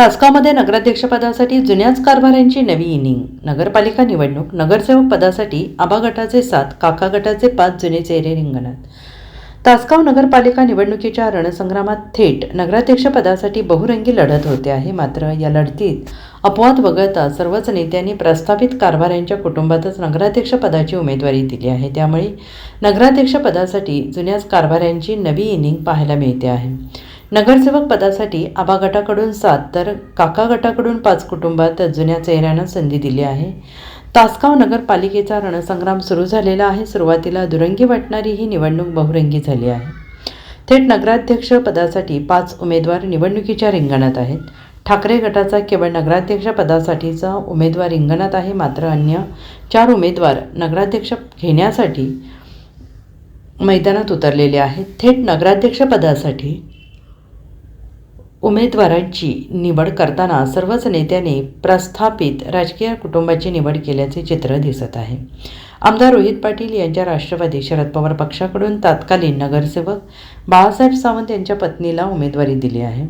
तासगावमध्ये नगराध्यक्षपदासाठी जुन्याच कारभाऱ्यांची नवी इनिंग. नगरपालिका निवडणूक नगरसेवक पदासाठी आबा गटाचे सात काका गटाचे पाच जुने चेहरे रिंगणात. तासगाव नगरपालिका निवडणुकीच्या रणसंग्रामात थेट नगराध्यक्षपदासाठी बहुरंगी लढत होते आहे मात्र या लढतीत अपवाद वगळता सर्वच नेत्यांनी प्रस्थापित कारभाऱ्यांच्या कुटुंबातच नगराध्यक्षपदाची उमेदवारी दिली आहे. त्यामुळे नगराध्यक्षपदासाठी जुन्याच कारभाऱ्यांची नवी इनिंग पाहायला मिळते आहे. नगरसेवक पदासाठी आबा गटाकडून सात तर काका गटाकडून पाच कुटुंबात जुन्या चेहऱ्यांना संधी दिली आहे. तासगाव नगरपालिकेचा रणसंग्राम सुरू झालेला आहे. सुरुवातीला दुरंगी वाटणारी ही निवडणूक बहुरंगी झाली आहे. थेट नगराध्यक्ष पदासाठी पाच उमेदवार निवडणुकीच्या रिंगणात आहेत. ठाकरे गटाचा केवळ नगराध्यक्ष पदासाठीचा उमेदवार रिंगणात आहे. मात्र अन्य चार उमेदवार नगराध्यक्ष घेण्यासाठी मैदानात उतरलेले आहेत. थेट नगराध्यक्ष पदासाठी उमेदवारांची निवड करताना सर्वच नेत्यांनी प्रस्थापित राजकीय कुटुंबाची निवड केल्याचे चित्र दिसत आहे. आमदार रोहित पाटील यांच्या राष्ट्रवादी शरद पवार पक्षाकडून तत्कालीन नगरसेवक बाळासाहेब सावंत यांच्या पत्नीला उमेदवारी दिली आहे.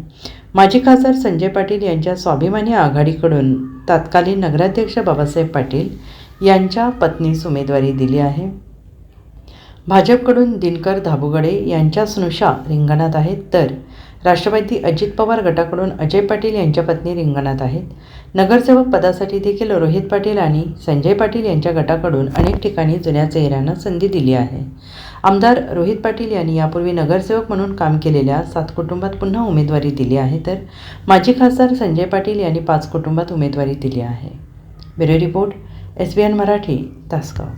माजी खासदार संजय पाटील यांच्या स्वाभिमानी आघाडीकडून तत्कालीन नगराध्यक्ष बाबासाहेब पाटील यांच्या पत्नीस उमेदवारी दिली आहे. भाजपकडून दिनकर धाबुगडे यांच्या स्नुषा रिंगणात आहेत तर राष्ट्रवादी अजित पवार गटाकडून अजय पाटील यांच्या पत्नी रिंगणात आहेत. नगरसेवक पदासाठी देखील रोहित पाटील आणि संजय पाटील यांच्या गटाकडून अनेक ठिकाणी जुन्या चेहऱ्यांना संधी दिली आहे. आमदार रोहित पाटील यांनी यापूर्वी नगरसेवक म्हणून काम केलेल्या सात कुटुंबात पुन्हा उमेदवारी दिली आहे तर माजी खासदार संजय पाटील यांनी पाच कुटुंबात उमेदवारी दिली आहे. Bureau report S B N Marathi Tasgaon.